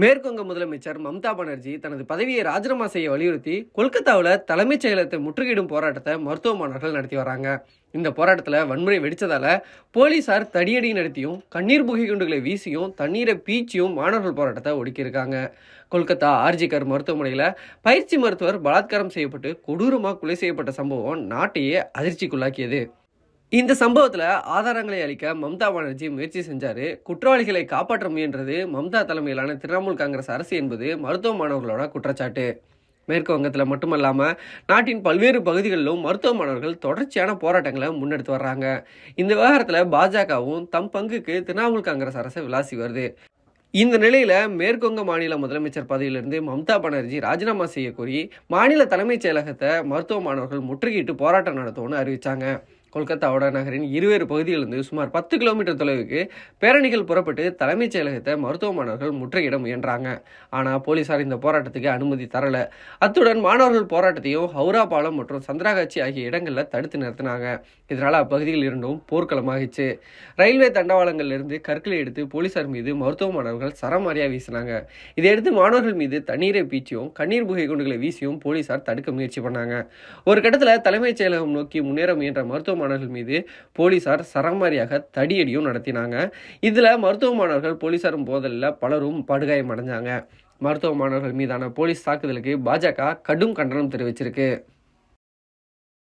மேற்குவங்க முதலமைச்சர் மம்தா பானர்ஜி தனது பதவியை ராஜினாமா செய்ய வலியுறுத்தி கொல்கத்தாவில் தலைமைச் செயலகத்தை முற்றுகையிடும் போராட்டத்தை மருத்துவ மாணவர்கள் நடத்தி வராங்க. இந்த போராட்டத்தில் வன்முறை வெடித்ததால் போலீசார் தடியடி நடத்தியும் கண்ணீர் புகை குண்டுகளை வீசியும் தண்ணீரை பீச்சியும் மாணவர்கள் போராட்டத்தை ஒடுக்கியிருக்காங்க. கொல்கத்தா ஆர்ஜிகர் மருத்துவமனையில் பயிற்சி மருத்துவர் பலாத்காரம் செய்யப்பட்டு கொடூரமாக கொலை செய்யப்பட்ட சம்பவம் நாட்டையே அதிர்ச்சிக்குள்ளாக்கியது. இந்த சம்பவத்தில் ஆதாரங்களை அளிக்க மம்தா பானர்ஜி முயற்சி செஞ்சாரு. குற்றவாளிகளை காப்பாற்ற முயன்றது மம்தா தலைமையிலான திரிணாமுல் காங்கிரஸ் அரசு என்பது மருத்துவ மாணவர்களோட குற்றச்சாட்டு. மேற்கு வங்கத்தில் மட்டுமல்லாமல் நாட்டின் பல்வேறு பகுதிகளிலும் மருத்துவ மாணவர்கள் தொடர்ச்சியான போராட்டங்களை முன்னெடுத்து வர்றாங்க. இந்த விவகாரத்தில் பாஜகவும் தம் பங்குக்கு திரிணாமுல் காங்கிரஸ் அரசை விளாசி வருது. இந்த நிலையில் மேற்குவங்க மாநில முதலமைச்சர் பதவியிலிருந்து மம்தா பானர்ஜி ராஜினாமா செய்ய கோரி மாநில தலைமைச் செயலகத்தை மருத்துவ மாணவர்கள் முற்றுகையிட்டு போராட்டம் நடத்தும்னு அறிவித்தாங்க கொல்கத்தாவோட நகரின் இருவேறு பகுதிகளிலிருந்து சுமார் பத்து கிலோமீட்டர் தொலைவுக்கு பேரணிகள் புறப்பட்டு தலைமைச் செயலகத்தை மருத்துவ மாணவர்கள் முற்றுகையிட முயன்றாங்க. ஆனால் போலீசார் இந்த போராட்டத்துக்கு அனுமதி தரல. அத்துடன் மாணவர்கள் போராட்டத்தையும் ஹவுரா பாலம் மற்றும் சந்திராகாட்சி ஆகிய இடங்களில் தடுத்து நிறுத்தினாங்க. இதனால் அப்பகுதியில் இருந்தும் போர்க்களமாகிச்சு. ரயில்வே தண்டவாளங்களிலிருந்து கற்களை எடுத்து போலீசார் மீது மருத்துவ மாணவர்கள் சரமாரியாக வீசினாங்க. இதையடுத்து மாணவர்கள் மீது தண்ணீரை பீச்சியும் கண்ணீர் புகை குண்டுகளை வீசியும் போலீசார் தடுக்க முயற்சி பண்ணாங்க. ஒரு கட்டத்தில் தலைமைச் செயலகம் நோக்கி முன்னேற முயன்ற மருத்துவ மாணவர்கள் மீது போலீசார் சரமாரியாக தடியடியும் நடத்தினாங்க. இதில் மருத்துவ மாணவர்கள் போலீசாரும் போதலில் பலரும் படுகாயம் அடைஞ்சாங்க மருத்துவ மாணவர்கள் மீதான போலீஸ் தாக்குதலுக்கு பாஜக கடும் கண்டனம் தெரிவிச்சிருக்கு.